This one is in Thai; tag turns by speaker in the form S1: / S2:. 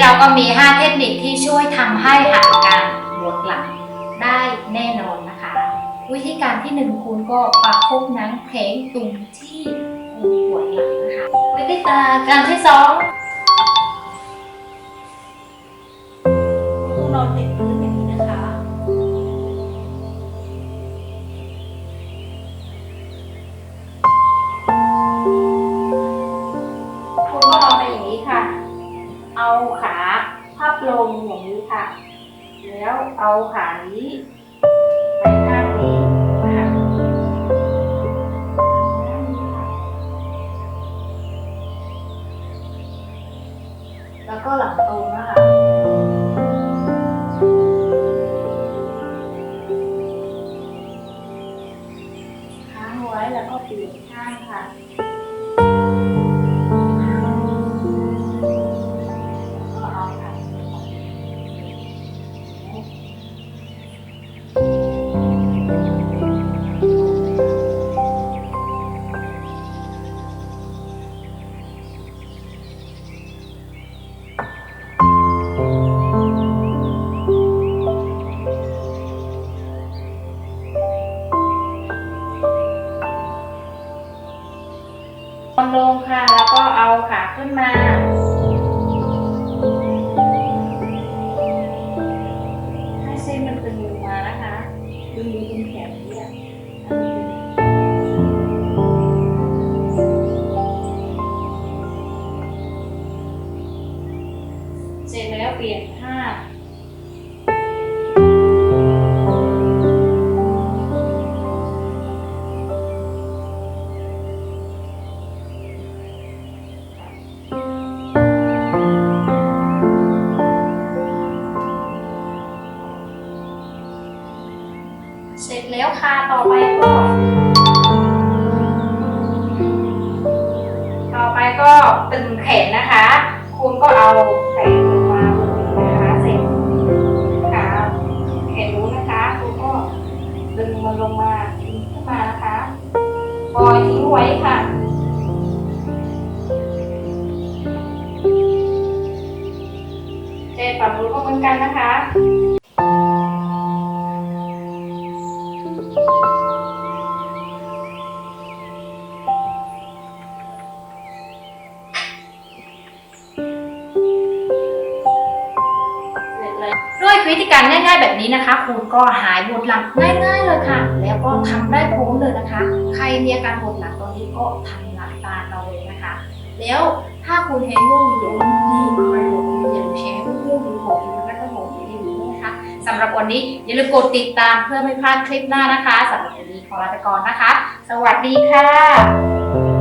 S1: เราก็มี 5 เทคนิคที่ช่วยทำให้หัดการปวดหลังได้แน่นอนนะคะ วิธีการที่หนึ่งคุณก็ประคบหนังเพลงตรงที่คุณปวดหลังนะคะวิธีการที่สอง
S2: คุณนอนติดพื้นอย่างนี้นะคะ
S1: คุณก็นอนไปอย่างนี้ค่ะเอาขา ลงอย่างนี้ค่ะ แล้วเอาขานี้ไปข้างนี้นะคะแล้วก็หลังตรงนะคะค้างไว้แล้วก็เปลี่ยนข้างค่ะ นลงค่ะ แล้วก็เอาขาขึ้นมาให้เส้นมันตึงลงมานะคะดึงดูตรงแขนนี้อะเสร็จแล้วเปลี่ยนท่า เสร็จแล้วค่ะต่อไปก็ ต่อไปก็ตึงแขนนะคะ คุณก็เอาแขนลงมาบนนี้นะคะเสร็จขาแขนรู้นะคะคุณก็ดึงมันลงมาดึงขึ้นมานะคะปล่อยทิ้งไว้ค่ะเจ็ดฝั่งนู้นก็เหมือนกันนะคะ ด้วยวิธีการง่าย ๆ แบบนี้นะคะ คุณก็หายปวดหลังง่าย ๆ เลยค่ะ แล้วก็ทำได้พร้อมเลยนะคะ ใครมีอาการปวดหลังตอนนี้ก็ทำหลังตาเราเลยนะคะ แล้วถ้าคุณเห็นว่าวิดีโอนี้ใครบอกอย่าลืมแชร์ให้เพื่อนๆดูผมแล้วก็ผมดีๆด้วยนะคะสำหรับวันนี้อย่าลืมกดติดตามเพื่อไม่พลาดคลิปหน้านะคะสำหรับวันนี้ขอลาไปก่อนนะคะ สวัสดีค่ะ